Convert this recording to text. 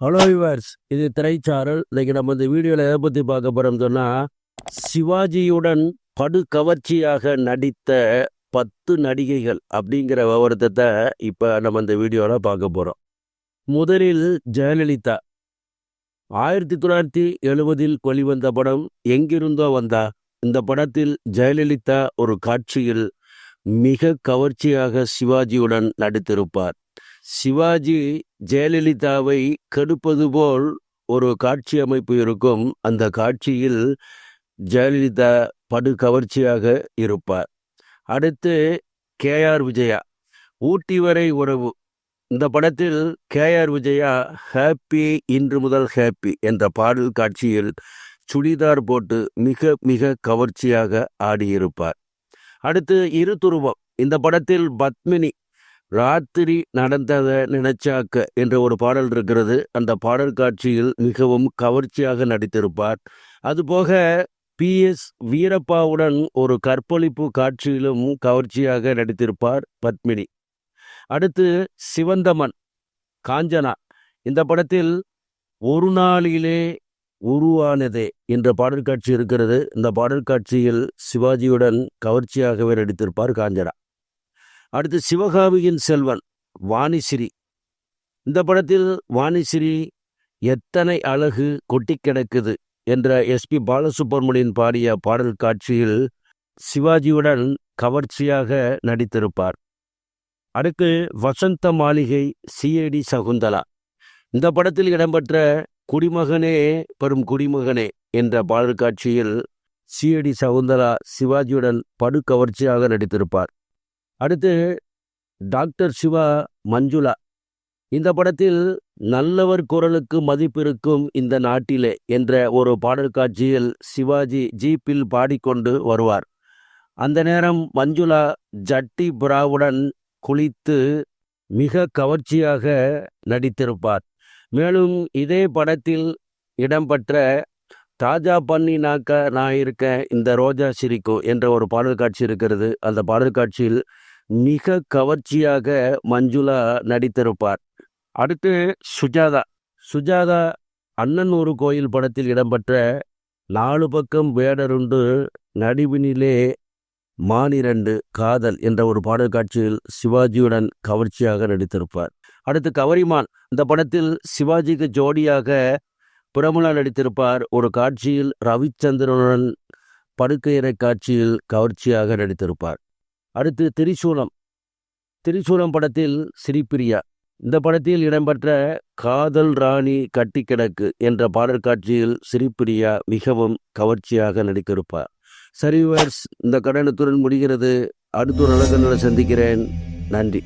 Hello yours இது திரைச்சாரல். இன்னைக்கு நம்ம இந்த வீடியோவில் எதை பற்றி பார்க்க போகிறோம் சொன்னால் சிவாஜியுடன் படு கவர்ச்சியாக நடித்த பத்து நடிகைகள் அப்படிங்கிற விவரத்தை இப்போ நம்ம இந்த வீடியோவில் பார்க்க போகிறோம் முதலில் ஜெயலலிதா. ஆயிரத்தி தொள்ளாயிரத்தி எழுபதில் வெளிவந்த படம் எங்கிருந்தோ வந்தா இந்த படத்தில் ஜெயலலிதா ஒரு காட்சியில் மிக கவர்ச்சியாக சிவாஜியுடன் நடித்திருப்பார். சிவாஜி ஜெயலலிதாவை கெடுப்பது போல் ஒரு காட்சி அமைப்பு இருக்கும். அந்த காட்சியில் ஜெயலலிதா படு கவர்ச்சியாக இருப்பார். அடுத்து கே ஆர் விஜயா. ஊட்டி வரை உறவு. இந்த படத்தில் கேஆர் விஜயா ஹாப்பி இன்று முதல் ஹாப்பி என்ற பாடல் காட்சியில் சுடிதார் போட்டு மிக மிக கவர்ச்சியாக ஆடியிருப்பார். அடுத்து இரு துருவம். இந்த படத்தில் பத்மினி ராத்திரி நடந்ததை நினைச்சாக்க என்ற ஒரு பாடல் இருக்கிறது. அந்த பாடல் காட்சியில் மிகவும் கவர்ச்சியாக நடித்திருப்பார். அதுபோக பி. எஸ். வீரப்பாவுடன் ஒரு கற்பழிப்பு காட்சியிலும் கவர்ச்சியாக நடித்திருப்பார் பத்மினி. அடுத்து சிவந்தமன் காஞ்சனா. இந்த படத்தில் ஒரு நாளிலே உருவானதே என்ற பாடல் காட்சி இருக்கிறது. இந்த பாடல் காட்சியில் சிவாஜியுடன் கவர்ச்சியாகவே நடித்திருப்பார் காஞ்சனா. அடுத்து சிவகாமியின் செல்வன் வாணிஸ்ரீ இந்த படத்தில் வாணிஸ்ரீ எத்தனை அழகு கொட்டி கிடக்குது என்ற எஸ்பி பாலசுப்ரமணியன் பாடிய பாடல் காட்சியில் சிவாஜியுடன் கவர்ச்சியாக நடித்திருப்பார். அடுத்து வசந்த மாளிகை சிஏடி சகுந்தலா. இந்த படத்தில் இடம்பெற்ற குடிமகனே பெரும் குடிமகனே என்ற பாடல் காட்சியில் சிஏடி சகுந்தலா சிவாஜியுடன் படுகவர்ச்சியாக நடித்திருப்பார். அடுத்து டாக்டர் சிவா மஞ்சுளா. இந்த படத்தில் நல்லவர் குரலுக்கு மதிப்பிருக்கும் இந்த நாட்டிலே என்ற ஒரு பாடல் காட்சியில் சிவாஜி ஜீப்பில் பாடிக்கொண்டு வருவார். அந்த நேரம் மஞ்சுளா ஜட்டி புறாவுடன் குளித்து மிக கவர்ச்சியாக நடித்திருப்பார். மேலும் இதே படத்தில் இடம்பெற்ற தாஜா பண்ணி நாக்க நான் இருக்க இந்த ரோஜா சிரிக்கும் என்ற ஒரு பாடல் காட்சி இருக்கிறது. அந்த பாடல் காட்சியில் மிக கவர்ச்சியாக மஞ்சுளா நடித்திருப்பார். அடுத்து சுஜாதா. சுஜாதா அண்ணன் ஒரு கோயில் படத்தில் இடம்பெற்ற நாலு பக்கம் வேடருண்டு நடுவினிலே மானிரண்டு காதல் என்ற ஒரு பாடல் காட்சியில் சிவாஜியுடன் கவர்ச்சியாக நடித்திருப்பார். அடுத்து கவரிமான். இந்த படத்தில் சிவாஜிக்கு ஜோடியாக பிரமுலா நடித்திருப்பார். ஒரு காட்சியில் ரவிச்சந்திரனுடன் படுக்கையறை காட்சியில் கவர்ச்சியாக நடித்திருப்பார். அடுத்து திரிசூலம். திரிசூலம் படத்தில் ஸ்ரீபிரியா இந்த படத்தில் இடம்பெற்ற காதல் ராணி கட்டி கிடக்கு என்ற பாடல் காட்சியில் ஸ்ரீபிரியா மிகவும் கவர்ச்சியாக நடித்திருப்பார். சரிவர்ஸ் இந்த கடனத்துடன் முடிகிறது. அடுத்த ஒரு அழகங்களை சந்திக்கிறேன். நன்றி.